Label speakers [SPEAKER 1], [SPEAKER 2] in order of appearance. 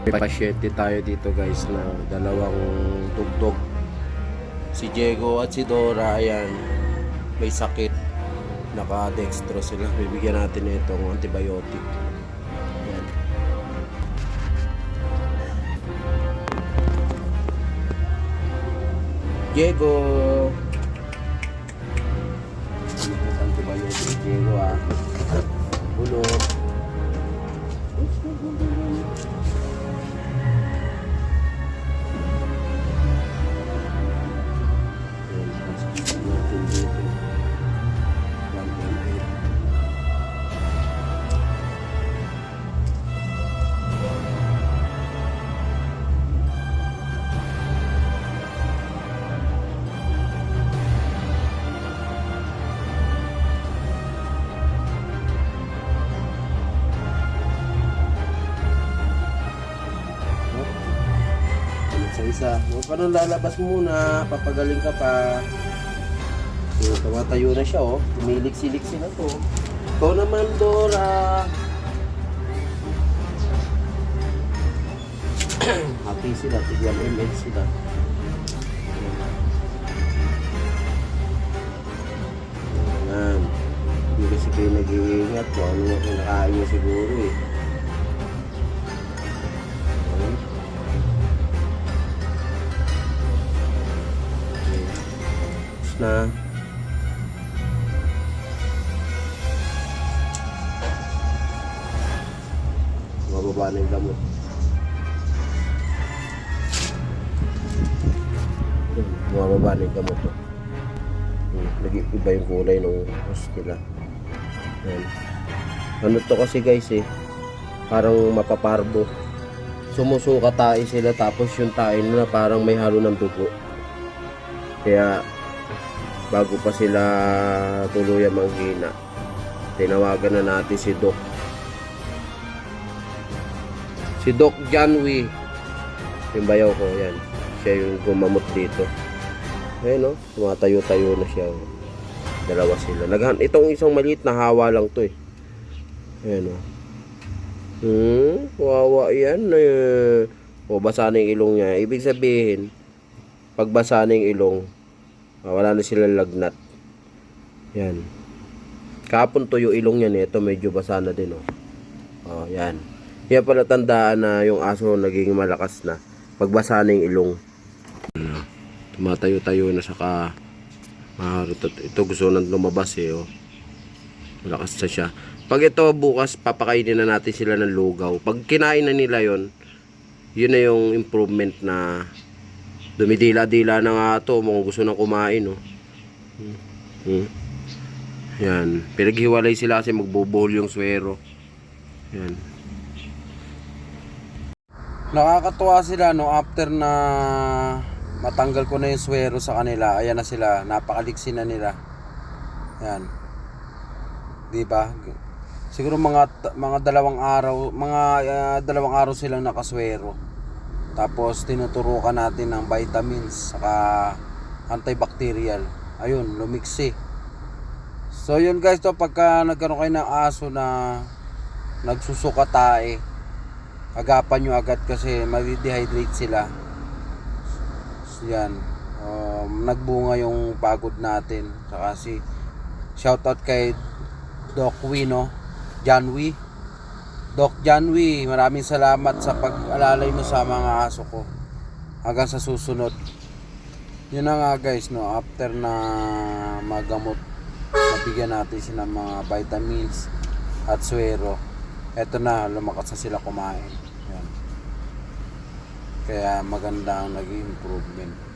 [SPEAKER 1] May pasyente tayo dito guys na dalawang tugtog. Si Diego at si Dora, ayan, may sakit. Naka-dextro sila. Bibigyan natin itong antibiotic. Ayan. Diego! Antibiotic, Diego ah. Bulot. Isa-isa. Huwag ka nang lalabas muna. Papagaling ka pa. So, tumatayo na siya, oh. Tumilik-silik sila to. Ikaw naman, Dora. Happy sila. Tigyan ML sila. Yan. Hindi kasi kayo nag-iingat kung ano yung kinakain niya siguro eh. Na. Mababa na yung gamot. Mababa na yung gamot. Oh. Hmm, Nag-iba yung kulay ng hose nila. Yan. Ano to kasi guys eh. Parang mapaparbo. Sumusuka tayo sila tapos yung tayo na parang may halo ng dugo. Kaya bago pa sila tuluyan manghina, tinawagan na natin si Doc. Si Doc Janwi. Yung bayaw ko, yan. Siya yung gumamot dito. Ayun no, tumatayo-tayo na siya. oh. Dalawa sila. Naghan itong isang maliit na hawa lang to eh. Ayun oh. Hmm, wawa yan. Eh. O, basa na yung ilong niya. Ibig sabihin, pag basa na yung ilong, wala na silang lagnat. Yan. Kapon to yung ilong niya nito, medyo basa na din oh. Oh, yan. Yan pala tandaan na yung aso naging malakas na. Pagbasa na yung ilong. Tumatayo-tayo na saka maharutot. Ito gusto nang lumabas eh oh. Malakas na siya. Pag ito bukas, papakainin na natin sila ng lugaw. Pag kinain na nila yon yun na yung improvement na dumidila-dila na nga to. Mga gusto nang kumain, oh. Hmm. Yan. Pinaghiwalay sila kasi magbubuhol yung swero. Yan. Nakakatuwa sila no after na matanggal ko na yung swero sa kanila. Ayan na sila. Napakaliksi na nila. Yan. 'Di ba? Siguro mga mga dalawang araw, mga ah, dalawang araw silang nakaswero. Tapos tinuturukan natin ng vitamins saka antibacterial. Ayun, lumiksi. So yun guys, to pagka nagkaroon kayo ng aso na nagsusuka tae, agapan nyo agad kasi madi-dehydrate sila. So, yan. Um, nagbunga yung pagod natin. Saka si shoutout kay Doc Wino, Janwi. Doc Janwi, maraming salamat sa pag-alalay mo sa mga aso ko. Hanggang sa susunod. Yun na nga guys, no, after na magamot, mabigyan natin sila ng mga vitamins at suero. Eto na, lumakas na sila kumain. Yan. Kaya maganda ang naging improvement.